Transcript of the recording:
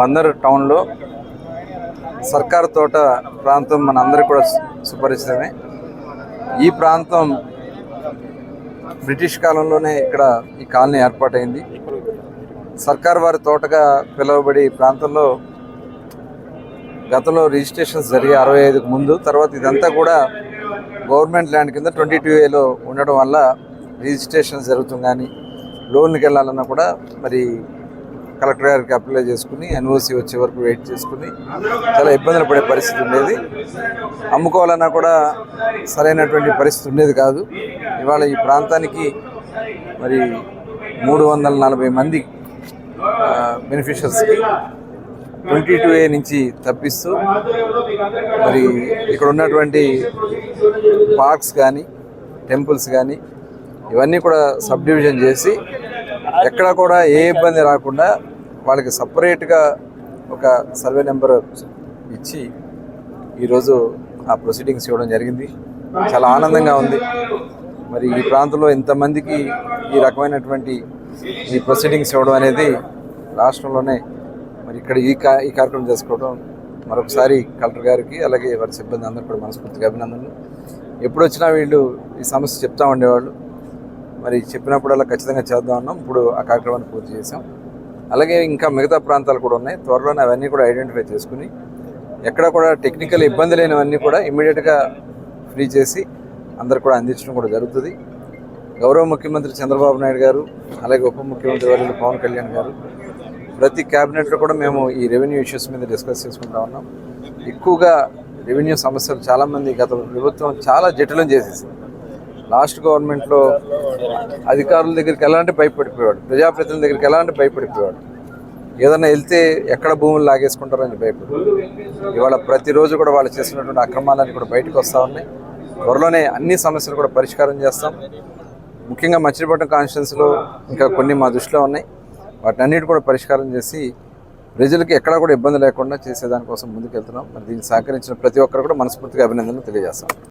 బందర్ టౌన్లో సర్కార్ తోట ప్రాంతం మన అందరికీ కూడా సుపరిచితమే. ఈ ప్రాంతం బ్రిటిష్ కాలంలోనే ఇక్కడ ఈ కాలనీ ఏర్పాటైంది. సర్కార్ వారి తోటగా పిలువబడి ప్రాంతంలో గతంలో రిజిస్ట్రేషన్స్ జరిగే అరవై ఐదుకు ముందు. తర్వాత ఇదంతా కూడా గవర్నమెంట్ ల్యాండ్ కింద ట్వంటీ టూ ఏలో ఉండడం వల్ల రిజిస్ట్రేషన్ జరుగుతుంది కానీ లోన్కి వెళ్ళాలన్నా కూడా మరి కలెక్టర్ గారికి అప్లై చేసుకుని ఎన్ఓసి వచ్చే వరకు వెయిట్ చేసుకుని చాలా ఇబ్బందులు పడే పరిస్థితి ఉండేది. అమ్ముకోవాలన్నా కూడా సరైనటువంటి పరిస్థితి ఉండేది కాదు. ఇవాళ ఈ ప్రాంతానికి మరి మూడు వందల నలభై మంది బెనిఫిషియర్స్కి ట్వంటీ టూ ఏ నుంచి తప్పిస్తూ మరి ఇక్కడ ఉన్నటువంటి పార్క్స్ కానీ టెంపుల్స్ కానీ ఇవన్నీ కూడా సబ్ డివిజన్ చేసి ఎక్కడ కూడా ఏ ఇబ్బంది రాకుండా వాళ్ళకి సపరేట్గా ఒక సర్వే నెంబర్ ఇచ్చి ఈరోజు ఆ ప్రొసీడింగ్స్ ఇవ్వడం జరిగింది. చాలా ఆనందంగా ఉంది. మరి ఈ ప్రాంతంలో ఇంతమందికి ఈ రకమైనటువంటి ఈ ప్రొసీడింగ్స్ ఇవ్వడం అనేది రాష్ట్రంలోనే మరి ఇక్కడ ఈ కా ఈ కార్యక్రమం చేసుకోవడం మరొకసారి కలెక్టర్ గారికి అలాగే వారి సిబ్బంది అందరూ కూడా మనస్ఫూర్తిగా అభినందనలు. ఎప్పుడు వచ్చినా వీళ్ళు ఈ సమస్య చెప్తా ఉండేవాళ్ళు. మరి చెప్పినప్పుడల్లా ఖచ్చితంగా చేద్దాం అన్నాం. ఇప్పుడు ఆ కార్యక్రమాన్ని పూర్తి చేసాం అలాగే ఇంకా మిగతా ప్రాంతాలు కూడా ఉన్నాయి. త్వరలోనే అవన్నీ కూడా ఐడెంటిఫై చేసుకుని ఎక్కడ కూడా టెక్నికల్ ఇబ్బంది లేనివన్నీ కూడా ఇమ్మీడియట్గా ఫ్రీ చేసి అందరు కూడా అందించడం కూడా జరుగుతుంది. గౌరవ ముఖ్యమంత్రి చంద్రబాబు నాయుడు గారు అలాగే ఉప ముఖ్యమంత్రి వర్యులు పవన్ కళ్యాణ్ గారు ప్రతి క్యాబినెట్లో కూడా మేము ఈ రెవెన్యూ ఇష్యూస్ మీద డిస్కస్ చేసుకుంటా ఉన్నాం. ఎక్కువగా రెవెన్యూ సమస్యలు చాలామంది గత ప్రభుత్వం చాలా జటిలం చేసేసింది. లాస్ట్ గవర్నమెంట్లో అధికారుల దగ్గరికి ఎలాంటి భయపడిపోయాడు ప్రజాప్రతినిధుల దగ్గరికి ఎలాంటి భయపడిపోయాడు ఏదైనా వెళ్తే ఎక్కడ భూములు లాగేసుకుంటారని భయపడు ఇవాళ ప్రతిరోజు కూడా వాళ్ళు చేసినటువంటి అక్రమాలన్నీ కూడా బయటకు వస్తూ ఉన్నాయి. త్వరలోనే అన్ని సమస్యలు కూడా పరిష్కారం చేస్తాం. ముఖ్యంగా మచిలీపట్నం కాన్స్టిట్యున్సీలో ఇంకా కొన్ని మా దృష్టిలో ఉన్నాయి. వాటిని అన్నిటి కూడా పరిష్కారం చేసి ప్రజలకి ఎక్కడా కూడా ఇబ్బంది లేకుండా చేసేదానికోసం ముందుకెళ్తున్నాం. మరి దీనికి సహకరించిన ప్రతి ఒక్కరు కూడా మనస్ఫూర్తిగా అభినందనలు తెలియజేస్తాం.